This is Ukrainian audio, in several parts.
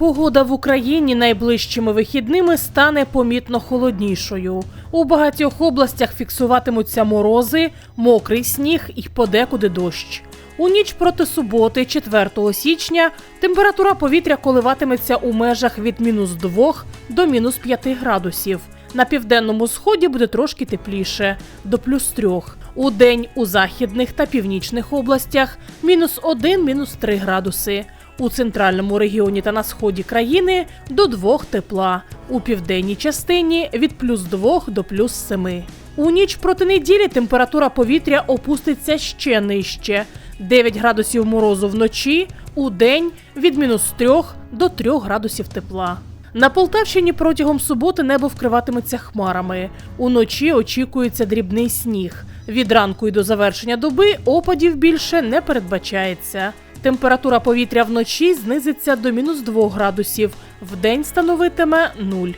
Погода в Україні найближчими вихідними стане помітно холоднішою. У багатьох областях фіксуватимуться морози, мокрий сніг і подекуди дощ. У ніч проти суботи, 4 січня, температура повітря коливатиметься у межах від мінус 2 до мінус 5 градусів. На південному сході буде трошки тепліше до плюс 3. У день у західних та північних областях мінус 1, мінус 3 градуси. У центральному регіоні та на сході країни до 2 тепла, у південній частині від плюс 2 до плюс 7. У ніч проти неділі температура повітря опуститься ще нижче 9 градусів морозу вночі, у день від мінус 3 до 3 градусів тепла. На Полтавщині протягом суботи небо вкриватиметься хмарами. Уночі очікується дрібний сніг. Від ранку і до завершення доби опадів більше не передбачається. Температура повітря вночі знизиться до мінус 2 градусів, вдень становитиме 0.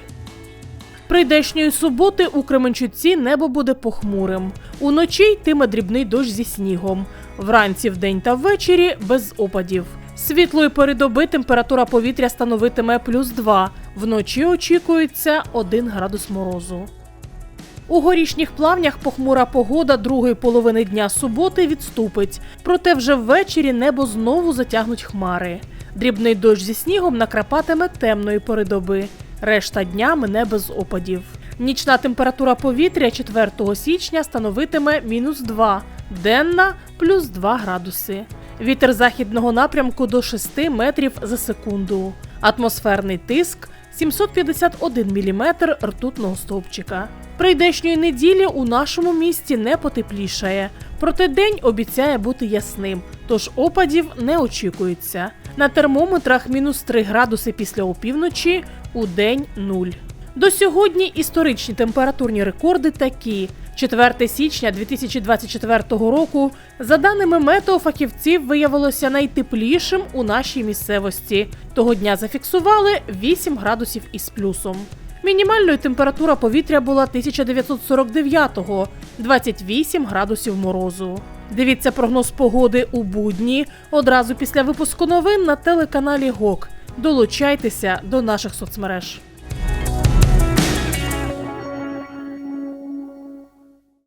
Прийдешньої суботи у Кременчуці небо буде похмурим. Уночі йтиме дрібний дощ зі снігом. Вранці, вдень та ввечері без опадів. Світлої передоби температура повітря становитиме плюс 2. Вночі очікується 1 градус морозу. У горішніх плавнях похмура погода другої половини дня суботи відступить, проте вже ввечері небо знову затягнуть хмари. Дрібний дощ зі снігом накрапатиме темної пори доби. Решта дня мине без опадів. Нічна температура повітря 4 січня становитиме мінус 2, денна плюс 2 градуси. Вітер західного напрямку до 6 метрів за секунду. Атмосферний тиск 751 мм ртутного стовпчика. Прийдешньої неділі у нашому місті не потеплішає, проте день обіцяє бути ясним, тож опадів не очікується. На термометрах мінус 3 градуси після опівночі, у день 0. До сьогодні історичні температурні рекорди такі. 4 січня 2024 року, за даними метеофахівців, виявилося найтеплішим у нашій місцевості. Того дня зафіксували 8 градусів із плюсом. Мінімальною температура повітря була 1949-го – 28 градусів морозу. Дивіться прогноз погоди у будні одразу після випуску новин на телеканалі ГОК. Долучайтеся до наших соцмереж.